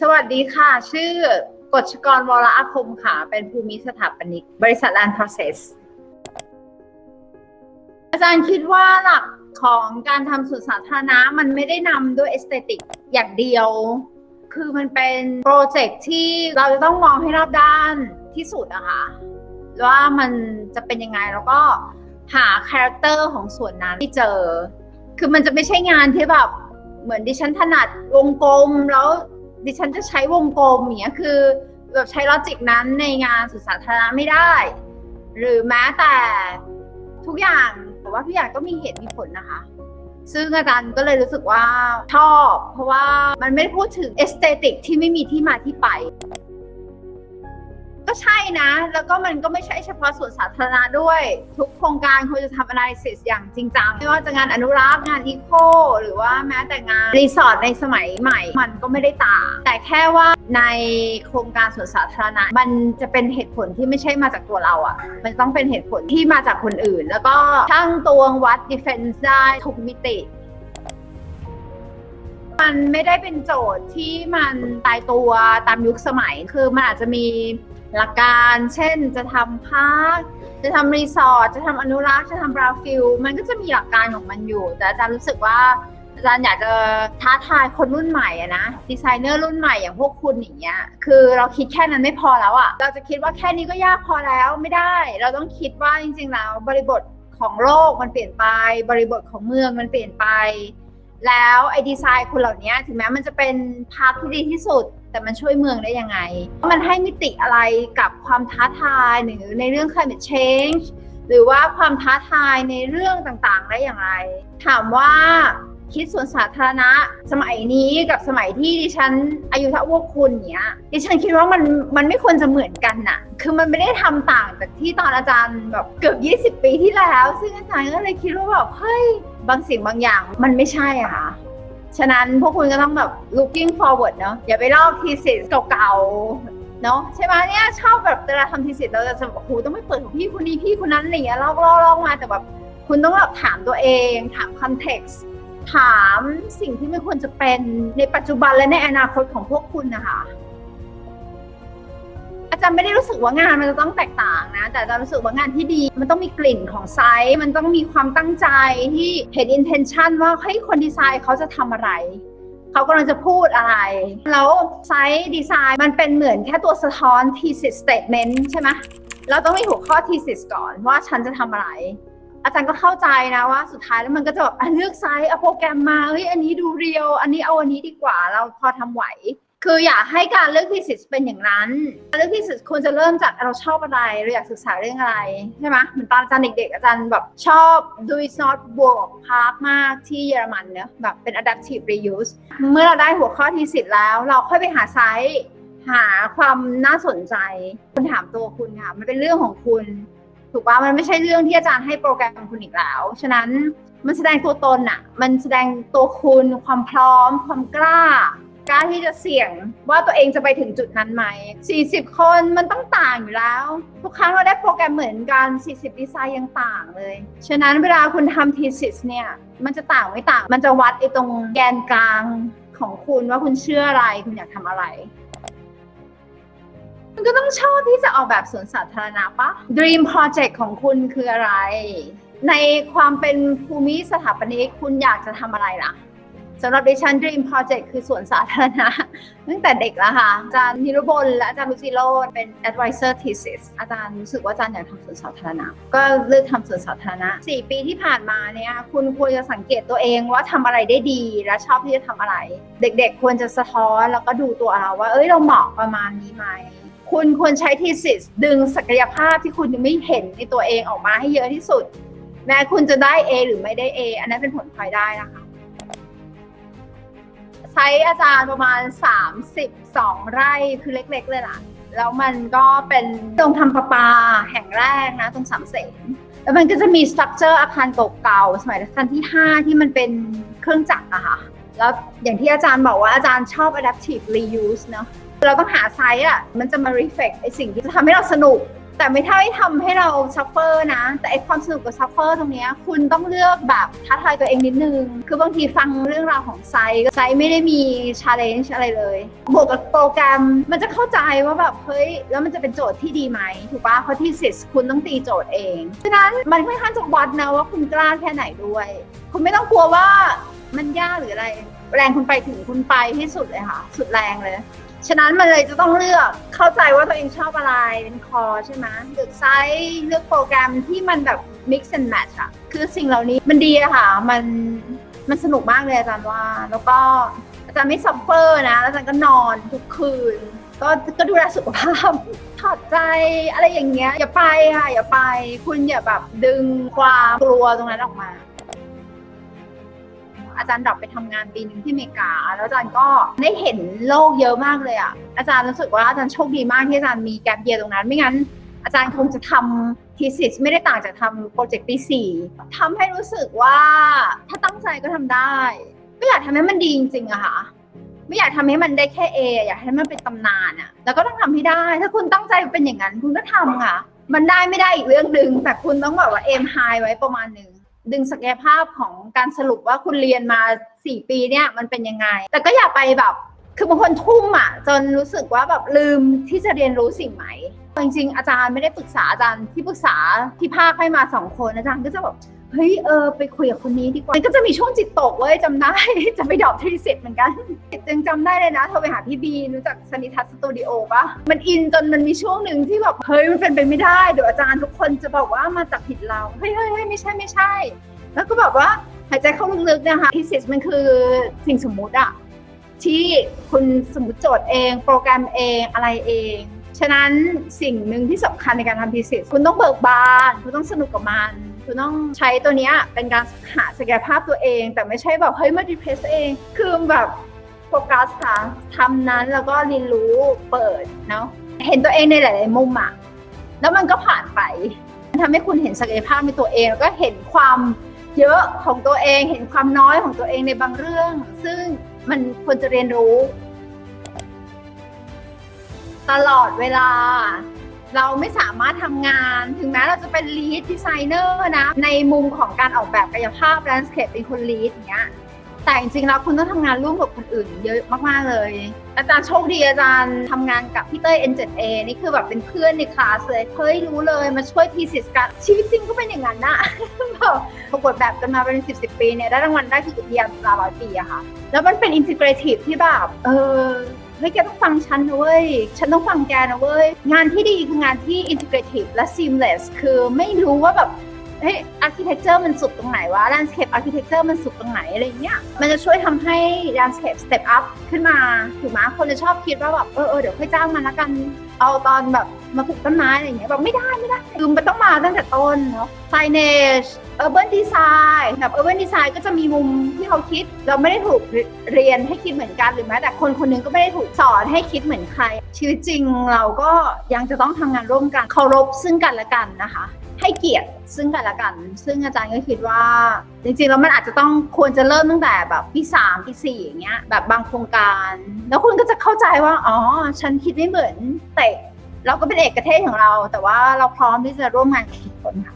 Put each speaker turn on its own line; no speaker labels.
สวัสดีค่ะ ชื่อกฎชกรวรอาคมค่ะ เป็นภูมิสถาปนิก บริษัท Land Process อาจารย์คิดว่าหลักของการทำสวนสาธารณะมันไม่ได้นำด้วยเอสเตติกอย่างเดียว คือมันเป็นโปรเจกต์ที่เราจะต้องมองให้รอบด้านที่สุดอะคะว่ามันจะเป็นยังไงแล้วก็หาคาแรคเตอร์ของส่วนนั้นที่เจอ คือมันจะไม่ใช่งานที่แบบเหมือนดิฉันถนัดวงกลมแล้ว ดิฉันจะใช้วงกลมอย่างเงี้ยคือแบบใช้ลอจิกนั้นในงานสุสาธารณะไม่ได้ หรือแม้แต่ทุกอย่างแต่ว่าทุกอย่างก็มีเหตุมีผลนะคะ ซึ่งอาจารย์ก็เลยรู้สึกว่าชอบ เพราะว่ามันไม่ได้พูดถึงเอสเตติกที่ไม่มีที่มาที่ไป ก็ใช่นะ แล้วก็มันก็ไม่ใช่เฉพาะส่วนสาธารณะด้วย ทุกโครงการควรจะทำ analysis อย่างจริงจังไม่ว่าจะงานอนุรักษ์งานอีโคหรือว่าแม้แต่งานรีสอร์ทในสมัยใหม่ มันก็ไม่ได้ต่างแต่แค่ว่าในโครงการส่วนสาธารณะ มันจะเป็นเหตุผลที่ไม่ใช่มาจากตัวเราอะ่ะ มันต้องเป็นเหตุผลที่มาจากคนอื่น แล้วก็ช่างตวงวัด defense ได้ทุกมิติมันไม่ได้เป็นโจทย์ที่มันตายตัวตามยุคสมัย คือมันอาจจะมี หลักการ เช่นจะทำพาร์คจะทำรีสอร์ทจะทำอนุรักษ์จะทำบราฟิลมันก็จะมีหลักการของมันอยู่ แต่อาจารย์รู้สึกว่าอาจารย์อยากจะท้าทายคนรุ่นใหม่อะนะดีไซเนอร์รุ่นใหม่อย่างพวกคุณอย่างเงี้ยคือเราคิดแค่นั้นไม่พอแล้วอะเราจะคิดว่าแค่นี้ก็ยากพอแล้วไม่ได้ เราต้องคิดว่าจริงๆแล้วบริบทของโลกมันเปลี่ยนไป บริบทของเมืองมันเปลี่ยนไป แล้วไอ้ดีไซน์คุณเหล่านี้ถึงแม้มันจะเป็นพาร์ทที่ดีที่สุด แต่มันช่วยเมืองได้ยังไง มันให้มิติอะไรกับความท้าทายหรือในเรื่อง climate change หรือว่าความท้าทายในเรื่องต่างๆ ได้อย่างไร ถามว่าคิดสวนสาธารณะสมัยนี้กับสมัยที่ดิฉันอายุเท่าพวกคุณเนี้ยดิฉันคิดว่ามันมันไม่ควรจะเหมือนกันน่ะคือมันไม่ได้ทำต่างจากที่ตอนอาจารย์แบบเกือบ 20 ปีที่แล้ว ซึ่งอาจารย์ก็เลยคิดว่าแบบเฮ้ยบางสิ่งบางอย่างมันไม่ใช่อะค่ะ ฉะนั้นพวกคุณก็ต้องแบบ looking forward เนาะอย่าไปลอกทีสิสเก่าๆเนาะใช่ไหมเนี่ยชอบแบบเวลาทำทีสิสเราจะแบบโอ้โหต้องไม่เปิดของพี่คนนี้พี่คนนั้นอะไรเงี้ยลอกลอกลอกมาแต่แบบคุณต้องแบบถามตัวเอง ถาม context ถามสิ่งที่ไม่ควรจะเป็นในปัจจุบันและในอนาคตของพวกคุณนะคะ อาจารย์ไม่ได้รู้สึกว่างานมันจะต้องแตกต่างนะ แต่อาจารย์รู้สึกว่างานที่ดี มันต้องมีกลิ่นของไซส์มันต้องมีความตั้งใจที่เห็น intention ว่าเฮ้ยคนดีไซน์เขาจะทำอะไรเขากำลังจะพูดอะไร แล้วไซส์ดีไซน์มันเป็นเหมือนแค่ตัวสะท้อน thesis statement ใช่ไหมเราต้องมีหัวข้อ thesis ก่อนว่าฉันจะทำอะไร อาจารย์ก็เข้าใจนะว่าสุดท้ายแล้วมันก็จะแบบเลือกไซส์เอาโปรแกรมมาเฮ้ยอันนี้ดูเรียว อันนี้เอาอันนี้ดีกว่าเราพอทำไหว คืออยากให้การเลือก thesis เป็นอย่างนั้นการเลือก thesis ควรจะเริ่มจากเราชอบอะไรเราอยากศึกษาเรื่องอะไรใช่ไหมเหมือนตอนอาจารย์เด็กๆอาจารย์แบบชอบ do is not work park มากที่เยอรมันเนอะแบบเป็น adaptive reuse เมื่อเราได้หัวข้อ thesis แล้ว เราค่อยไปหาไซส์หาความน่าสนใจคุณถามตัวคุณค่ะมันเป็นเรื่องของคุณ ถูกปะมันไม่ใช่เรื่องที่อาจารย์ให้โปรแกรมคุณอีกแล้ว ฉะนั้นมันแสดงตัวตนอะมันแสดงตัวคุณความพร้อม ความกล้า กล้าที่จะเสี่ยงว่าตัวเองจะไปถึงจุดนั้นไหม 40 คนมันต้องต่างอยู่แล้ว ทุกครั้งเราได้โปรแกรมเหมือนกัน 40 ดีไซน์ยังต่างเลย ฉะนั้นเวลาคุณทำ thesis เนี่ย มันจะต่างไม่ต่าง มันจะวัดไอ้ตรงแกนกลางของคุณว่าคุณเชื่ออะไร คุณอยากทำอะไรคุณก็ต้องชอบที่จะออกแบบสวนสาธารณะปะ Dream Project ของคุณคืออะไร ในความเป็นภูมิสถาปนิกคุณอยากจะทำอะไรล่ะ สำหรับดิฉัน Dream Project คือสวนสาธารณะ ตั้งแต่เด็กแล้วค่ะ อาจารย์นิรุบลและอาจารย์ลุจิโรดเป็น advisor thesis อาจารย์รู้สึกว่าอาจารย์อยากทำสวนสาธารณะ ก็เลือกทำสวนสาธารณะ 4 ปีที่ผ่านมาเนี่ยคุณควรจะสังเกตตัวเองว่าทำอะไรได้ดี และชอบที่จะทำอะไร เด็กๆ ควรจะสะท้อนแล้วก็ดูตัวเราว่า เอ้ยเราเหมาะประมาณนี้ไหมคุณควรใช้ thesis ดึงศักยภาพที่คุณยังไม่เห็นในตัวเองออกมาให้เยอะที่สุด แม้คุณจะได้ A หรือไม่ได้ A อันนั้นเป็นผลพลอยได้นะคะ ใช้อาจารย์ประมาณ 32 ไร่คือเล็กๆเลยล่ะ แล้วมันก็เป็นตรงทำประปาแห่งแรกนะตรงสามเสนแล้วมันก็จะมีสตรัคเจอร์อาคารเก่าๆสมัยรัชกาลที่ 5 ที่มันเป็นเครื่องจักรอะค่ะแล้วอย่างที่อาจารย์บอกว่าอาจารย์ชอบ adaptive reuse เนาะเราต้องหาไซส์อะมันจะมา reflect ไอสิ่งที่จะทำให้เราสนุก แต่ไม่ได้ทำให้เราซัฟเฟอร์นะ แต่ไอความสนุกกับซัฟเฟอร์ตรงนี้คุณต้องเลือกแบบท้าทายตัวเองนิดนึง คือบางทีฟังเรื่องราวของไซต์ไซต์ไม่ได้มีชาเลนจ์อะไรเลย บวกกับโปรแกรมมันจะเข้าใจว่าแบบเฮ้ยแล้วมันจะเป็นโจทย์ที่ดีไหมถูกปะเพราะที่สิสคุณต้องตีโจทย์เองฉะนั้นมันค่อนข้างจะวัดนะว่าคุณกล้าแค่ไหนด้วย คุณไม่ต้องกลัวว่ามันยากหรืออะไร แรงคุณไปถึงคุณไปที่สุดเลยค่ะ สุดแรงเลย ฉะนั้นมันเลยจะต้องเลือกเข้าใจว่าตัวเองชอบอะไรเป็นคอใช่ไหมเลือกไซส์เลือกโปรแกรมที่มันแบบ mix and match อะคือสิ่งเหล่านี้มันดีอะค่ะมันมันสนุกมากเลยอาจารย์ว่า แล้วก็อาจารย์ไม่ซัฟเฟอร์นะแล้วอาจารย์ก็นอนทุกคืน ก็ก็ดูแลสุขภาพถอดใจอะไรอย่างเงี้ยอย่าไปค่ะอย่าไป คุณอย่าแบบดึงความกลัวตรงนั้นออกมา อาจารย์ดรอปไปทำงานปีหนึ่งที่อเมริกา แล้วอาจารย์ก็ได้เห็นโลกเยอะมากเลยอะอาจารย์รู้สึกว่าอาจารย์โชคดีมากที่อาจารย์มีแกลเยียตรงนั้น ไม่งั้น อาจารย์คงจะทำทีสิสไม่ได้ต่างจากทำโปรเจกต์ปีสี่ทำให้รู้สึกว่าถ้าตั้งใจก็ทำได้ ก็อยากทำให้มันดีจริงๆอะค่ะไม่อยากทำให้มันได้แค่เออยากให้มันเป็นตำนานอะแล้วก็ต้องทำให้ได้ ถ้าคุณตั้งใจเป็นอย่างนั้น คุณก็ทำค่ะ มันได้ไม่ได้อีกเรื่องหนึ่งแต่คุณต้องแบบว่าเอมไฮไว้ประมาณหนึ่ง ดึงศักยภาพของการสรุปว่าคุณเรียนมาสี่ปีเนี่ยมันเป็นยังไง แต่ก็อย่าไปแบบคือบางคนทุ่มอะจนรู้สึกว่าแบบลืมที่จะเรียนรู้สิ่งใหม่จริงๆอาจารย์ไม่ได้ปรึกษาอาจารย์ที่ปรึกษาที่ภาคให้มาสองคนอาจารย์ก็จะแบบ เฮ้ยเออไปคุยกับคนนี้ดีกว่า มันก็จะมีช่วงจิตตกเว้ยจำได้ จะไปดรอปทีสิทธ์เหมือนกันยังจำได้เลยนะโทรไปหาพี่บีรู้จักสนิทัศน์สตูดิโอปะมันอินจนมันมีช่วงหนึ่งที่แบบเฮ้ยมันเป็นไปไม่ได้เดี๋ยวอาจารย์ทุกคนจะบอกว่ามาจากผิดเราเฮ้ยเฮ้ยเฮ้ยไม่ใช่ไม่ใช่ แล้วก็แบบว่าหายใจเข้าลึกๆนะคะทีสิสมันคือสิ่งสมมุติอะที่คุณสมมติโจทย์เอง โปรแกรมเองอะไรเอง ฉะนั้นสิ่งหนึ่งที่สำคัญในการทำทีสิสคุณต้องเบิกบาน คุณต้องสนุกกับมัน คุณต้องใช้ตัวเนี้ยเป็นการหาศักยภาพตัวเอง แต่ไม่ใช่แบบเฮ้ยมาดีเพสเอง คือแบบโฟกัสค่ะทำนั้นแล้วก็เรียนรู้เปิดเนาะเห็นตัวเองในหลาย ๆ มุมอะแล้วมันก็ผ่านไปมันทำให้คุณเห็นศักยภาพในตัวเองแล้วก็เห็นความเยอะของตัวเอง เห็นความน้อยของตัวเองในบางเรื่อง ซึ่งมันควรจะเรียนรู้ ตลอดเวลา เราไม่สามารถทำงาน ถึงแม้เราจะเป็น lead designer นะ ในมุมของการออกแบบกายภาพ landscape เป็นคน lead อย่างเงี้ย แต่จริงๆแล้วคุณต้องทำงานร่วมกับคนอื่นเยอะมากๆเลย อาจารย์โชคดีอาจารย์ทำงานกับพี่เต้ย N7A นี่คือแบบเป็นเพื่อนในคลาสเลย เฮ้ยรู้เลยมาช่วยทีสิสกัน ชีวิตจริงก็เป็นอย่างนั้นนะ แบบประกวดแบบกันมาเป็นสิบสิบปีเนี่ยได้รางวัลได้คือเดียมลาร้อยปีอะค่ะ แล้วมันเป็นอินทิเกรทีฟที่แบบเออ เฮ้ยแกต้องฟังฉันนะเว้ย ฉันต้องฟังแกนะเว้ย งานที่ดีคืองานที่ integrative และ seamless คือไม่รู้ว่าแบบเฮ้ยอาร์เคเต็กเจอร์มันสุดตรงไหนวะ landscape architecture มันสุดตรงไหนอะไรเงี้ย มันจะช่วยทำให้ landscape step up ขึ้นมา ถูกไหมคนจะชอบคิดว่าแบบ เออเออเดี๋ยวค่อยจ้างมันละกัน เอาตอนแบบมาปลูกต้นไม้อะไรอย่างเงี้ยแบบไม่ได้ไม่ได้คือมันต้องมาตั้งแต่ต้นเนาะไซเนชเออร์เบิร์นดีไซน์แบบเออร์เบิร์นดีไซน์ก็จะมีมุมที่เขาคิด เราไม่ได้ถูกเรียนให้คิดเหมือนกันหรือแม้แต่คนคนนึงก็ไม่ได้ถูกสอนให้คิดเหมือนใครชีวิตจริงเราก็ยังจะต้องทำงานร่วมกันเคารพซึ่งกันและกันนะคะ ให้เกียรติซึ่งกันและกัน ซึ่งอาจารย์ก็คิดว่า จริงๆแล้วมันอาจจะต้องควรจะเริ่มตั้งแต่แบบปีสามปีสี่อย่างเงี้ยแบบบางโครงการ แล้วคุณก็จะเข้าใจว่าอ๋อฉันคิดไม่เหมือนแต่เราก็เป็นเอกเทศของเรา แต่ว่าเราพร้อมที่จะร่วมงานกับทุกคนค่ะ